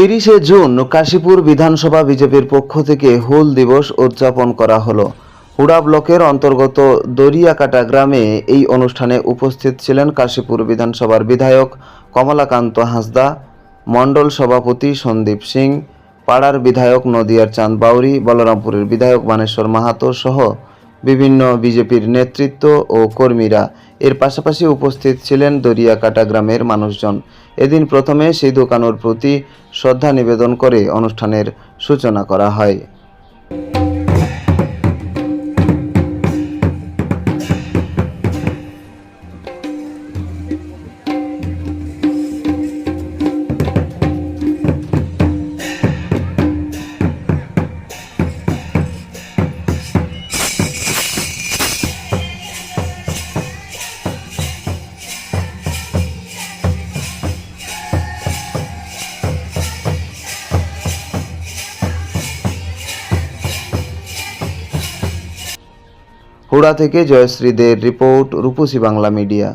তিরিশে জুন কাশীপুর বিধানসভা বিজেপির পক্ষ থেকে হুল দিবস উদযাপন করা হলো। হুড়া ব্লকের অন্তর্গত দরিয়াকাটা গ্রামে এই অনুষ্ঠানে উপস্থিত ছিলেন কাশীপুর বিধানসভার বিধায়ক কমলাকান্ত হাঁসদা, মণ্ডল সভাপতি সন্দীপ সিং, পাড়ার বিধায়ক নদিয়ার চাঁদ বাউরি বলরামপুরের বিধায়ক বানেশ্বর মাহাতো সহ বিভিন্ন বিজেপির নেতৃত্ব ও কর্মীরা এর পাশাপাশি উপস্থিত ছিলেন দরিয়াকাটা গ্রামের মানুষজন। এদিন প্রথমে সেই কানুর প্রতি শ্রদ্ধা নিবেদন করে অনুষ্ঠানের সূচনা করা হয়। হুড়া থেকে জয়শ্রীদের রিপোর্ট রূপসী বাংলা মিডিয়া।